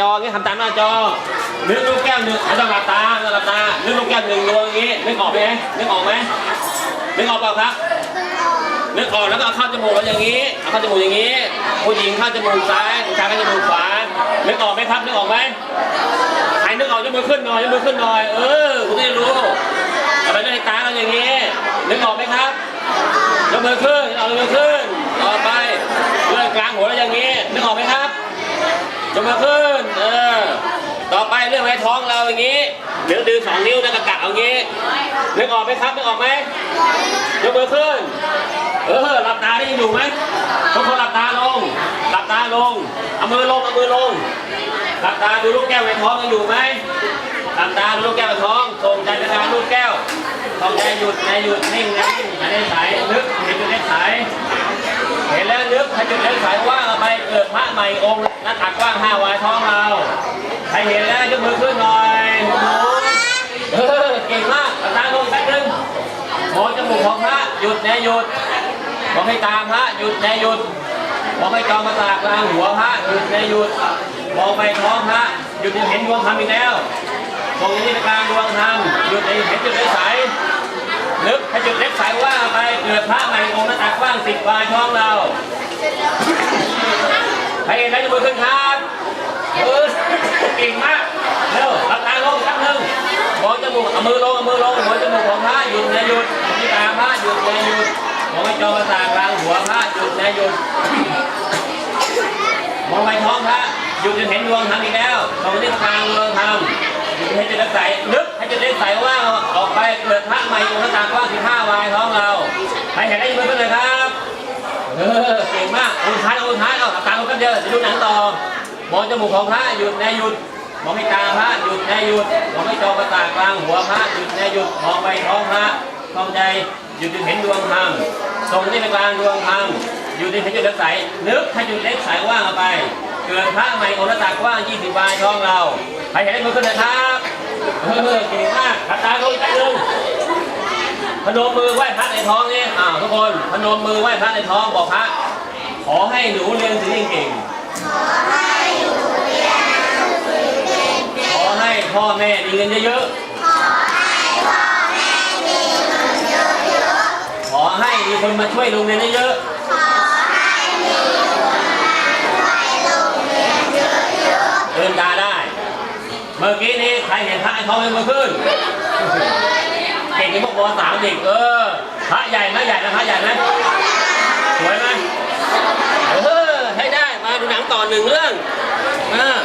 จอเงี้ยทำตามหน้าจอนึกลูกแก้วหนึ่งไม่ต้องหลับตาไม่ต้องหลับตานึกลูกแก้วหนึ่งดวงอย่างงี้นึกออกไหมนึกออกไหมนึกออกเปล่าครับนึกออกแล้วก็เอาเข้าจมูกแล้วอย่างงี้เอาเข้าจมูกอย่างงี้ผู้หญิงเข้าจมูกซ้ายผู้ชายเข้าจมูกขวานึกออกไหมครับนึกออกไหมใครนึกออกยกมือขึ้นหน่อยยกมือขึ้นหน่อยเออคุณจะได้รู้เอาไปด้วยตาเราอย่างงี้นึกออกไหมครับยกมือขึ้นเอายกมือขึ้นต่อไปเลื่อนกลางหัวแล้วอย่างงี้นึกออกไหมครับ ยกมือขึ้นเออต่อไปเรื่องไว้ท้องเราอย่างนี้เดี๋ยวดึงสองนิ้วแล้วก็กัดเอางี้นึกออกไหมครับนึกออกไหมยกมือขึ้น เออหลับตาได้ยังอยู่ไหมทุกคนหลับตาลง หลับตาลงเอามือลงเอามือลงหลับตาดูลูกแก้วในท้องยังอยู่ไหมหลับตาดูลูกแก้วในท้องส่งใจไปทางลูกแก้วต้องใจหยุดใจหยุดนิ่งนะนิ่งใจใสนึกเห็นจุดเล็กใส เห็นแล้วนึกให้จุดเล็กสายว่างเอาไปเกิดพระใหม่องค์หน้าตักกว้างห้าวายท้องเราใครเห็นแล้วยกมือขึ้นหน่อยหนูเออเก่งมากตาลงแป๊บนึงมองจมูกของพระหยุดแน่หยุดมองให้ตามพระหยุดแน่หยุดมองให้จอมประสากลางหัวพระหยุดแน่หยุดมองไปท้องพระหยุดยังเห็นดวงธรรมอีกแล้วมองอย่างนี้ในกลางดวงธรรมหยุดเห็นจุดเล็กสายนึกให้จุดเล็กสายว่า เกิดพระใหม่องค์หน้าตักกว้างสิบวาช่องเราใครเห็นไหมยกมือขึ้นครับเออเก่งมากเร็วหลับตาลงสักหนึ่งมองจมูกเอามือลงเอามือลงมองจมูกของพระหยุดนะหยุดที่ตาพระหยุดนะหยุดมองไปจอประสาทกลางหัวพระหยุดนะหยุดมองไปท้องพระหยุดจนเห็นดวงธรรมอีกแล้วมองที่กลางดวงธรรมให้จุดเล็กใส่นึกให้จุดเล็กใส่ว่าออกไปเกิดพระใหม่องค์หน้าต่างกว้าง15วายท้องเรา ใครเห็นได้ยินมือขึ้นเลยครับ เออ เก่งมากองค์ท้ายองค์ท้ายเอาตาลงกันเดียวจะดูหนังต่อ มองจมูกของพระหยุดแน่หยุด มองให้ตาพระหยุดแน่หยุด มองให้จอประสากลางหัวพระหยุดแน่หยุด มองไปท้องพระท้องใจหยุดจนเห็นดวงธรรมทรงที่ในกลางดวงธรรมอยู่ในให้จุดเล็กใสนึกให้จุดเล็กใสว่างเอาไป เกิดพระใหม่องค์หน้าต่างกว้าง20วายท้องเรา ใครเห็นได้มือขึ้นเลยครับ เออเก่งมากขัดตาลงใจลง พนมมือไหว้พระในท้องนี่อ้าวทุกคน พนมมือไหว้พระในท้องบอกพระ ขอให้หนูเรียนสิ่งเก่ง ขอให้พ่อแม่มีเงินเยอะๆ ขอให้มีคนมาช่วยโรงเรียนเยอะๆเดินตาได้ เมื่อกี้นี้ใครเห็นพระในท้องยกมือขึ้น เก่งที่พวกมสามเด็กเออพระใหญ่ไหมใหญ่นะพระใหญ่ไหมสวยไหมเออให้ได้มาดูหนังต่อหนึ่งเรื่องอ่า